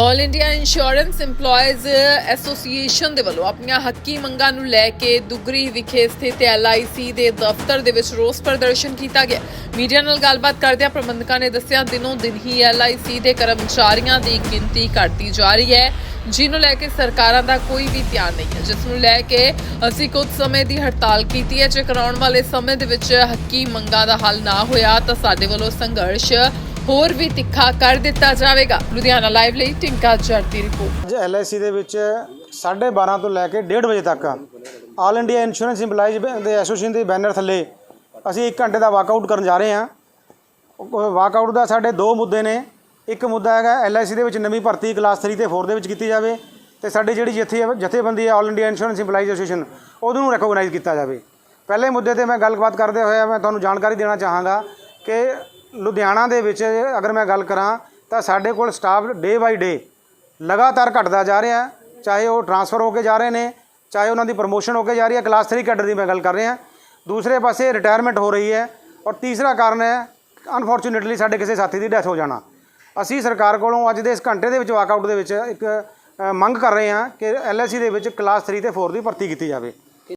All India insurance EMPLOYEES association ਦੇ ਵੱਲੋਂ ਆਪਣੀਆਂ ਹੱਕੀ ਮੰਗਾਂ ਨੂੰ ਲੈ ਕੇ ਦੁਗਰੀ ਵਿਖੇ ਸਥਿਤ LIC ਦੇ ਦਫ਼ਤਰ ਦੇ ਵਿੱਚ ਰੋਸ ਪ੍ਰਦਰਸ਼ਨ ਕੀਤਾ ਗਿਆ। ਮੀਡੀਆ ਨਾਲ ਗੱਲਬਾਤ ਕਰਦਿਆਂ ਪ੍ਰਬੰਧਕਾਂ ਨੇ ਦੱਸਿਆ, ਦਿਨੋਂ ਦਿਨ ਹੀ LIC ਦੇ ਕਰਮਚਾਰੀਆਂ ਦੀ ਗਿਣਤੀ ਘਟਦੀ ਜਾ ਰਹੀ ਹੈ, ਜਿਹਨੂੰ ਲੈ ਕੇ ਸਰਕਾਰਾਂ ਦਾ ਕੋਈ ਵੀ ਧਿਆਨ ਨਹੀਂ ਹੈ। ਜਿਸ ਨੂੰ ਲੈ ਕੇ ਅਸੀਂ ਕੁਝ ਸਮੇਂ ਦੀ ਹੜਤਾਲ ਕੀਤੀ ਹੈ, ਜੇ ਕਰਾਉਣ ਵਾਲੇ ਸਮੇਂ ਦੇ ਵਿੱਚ ਹੱਕੀ ਮੰਗਾਂ ਦਾ ਹੱਲ ਨਾ ਹੋਇਆ ਤਾਂ ਸਾਡੇ ਵੱਲੋਂ ਸੰਘਰਸ਼ ਹੋਰ ਵੀ ਤਿੱਖਾ ਕਰ ਦਿੱਤਾ ਜਾਵੇਗਾ। ਲੁਧਿਆਣਾ ਲਾਈਵ ਲਈ ਟਿੰਕਾ ਜੱਟ ਰਿਪੋਰਟ। ਅੱਜ ਐਲਆਈਸੀ ਦੇ ਵਿੱਚ 12:30 ਤੋਂ ਲੈ ਕੇ 1:30 ਵਜੇ ਤੱਕ ਆਲ ਇੰਡੀਆ ਇੰਸ਼ੋਰੈਂਸ ਇੰਪਲਾਈਜ਼ ਦੇ ਐਸੋਸੀਏਸ਼ਨ ਦੇ ਬੈਨਰ ਥੱਲੇ ਅਸੀਂ 1 ਘੰਟੇ ਦਾ ਵਾਕਆਊਟ ਕਰਨ ਜਾ ਰਹੇ ਹਾਂ। ਵਾਕਆਊਟ ਦਾ ਸਾਡੇ ਦੋ ਮੁੱਦੇ ਨੇ। ਇੱਕ ਮੁੱਦਾ ਹੈਗਾ ਐਲਆਈਸੀ ਦੇ ਵਿੱਚ ਨਵੀਂ ਭਰਤੀ ਕਲਾਸ 3 ਤੇ 4 ਦੇ ਵਿੱਚ ਕੀਤੀ ਜਾਵੇ ਤੇ ਸਾਡੀ ਜਿਹੜੀ ਜਥੇ ਜਥੇਬੰਦੀ ਹੈ all India insurance employees association, ਉਹਨੂੰ ਰੈਕੋਗਨਾਈਜ਼ ਕੀਤਾ ਜਾਵੇ। ਪਹਿਲੇ ਮੁੱਦੇ ਤੇ ਮੈਂ ਗੱਲਬਾਤ ਕਰਦੇ ਹੋਇਆ ਮੈਂ ਤੁਹਾਨੂੰ ਜਾਣਕਾਰੀ ਦੇਣਾ ਚਾਹਾਂਗਾ ਕਿ ਲੁਧਿਆਣਾ ਦੇ ਵਿੱਚ ਅਗਰ ਮੈਂ ਗੱਲ ਕਰਾਂ, ਤਾਂ ਸਾਡੇ ਕੋਲ ਸਟਾਫ ਡੇ ਬਾਈ ਡੇ ਲਗਾਤਾਰ ਘਟਦਾ ਜਾ ਰਿਹਾ ਚਾਹੇ ਉਹ ਟਰਾਂਸਫਰ ਹੋ ਕੇ ਜਾ ਰਹੇ ਨੇ, ਚਾਹੇ ਉਹਨਾਂ ਦੀ ਪ੍ਰਮੋਸ਼ਨ ਹੋ ਕੇ ਜਾ ਰਹੀ ਹੈ। ਕਲਾਸ 3 ਕੈਡਰ ਦੀ ਮੈਂ ਗੱਲ ਕਰ ਰਿਹਾ ਦੂਸਰੇ ਪਾਸੇ ਰਿਟਾਇਰਮੈਂਟ ਹੋ ਰਹੀ ਹੈ ਔਰ ਤੀਸਰਾ ਕਾਰਨ ਹੈ ਅਨਫੋਰਚੂਨੇਟਲੀ ਸਾਡੇ ਕਿਸੇ ਸਾਥੀ ਦੀ ਡੈਥ ਹੋ ਜਾਣਾ। ਅਸੀਂ ਸਰਕਾਰ ਕੋਲੋਂ ਅੱਜ ਦੇ ਇਸ ਘੰਟੇ ਦੇ ਵਿੱਚ ਵਾਕਆਊਟ ਦੇ ਵਿੱਚ ਇੱਕ ਮੰਗ ਕਰ ਰਹੇ ਹਾਂ ਕਿ ਐਲਆਈਸੀ ਦੇ ਵਿੱਚ ਕਲਾਸ 3 ਤੇ 4 ਦੀ ਭਰਤੀ ਕੀਤੀ ਜਾਵੇ।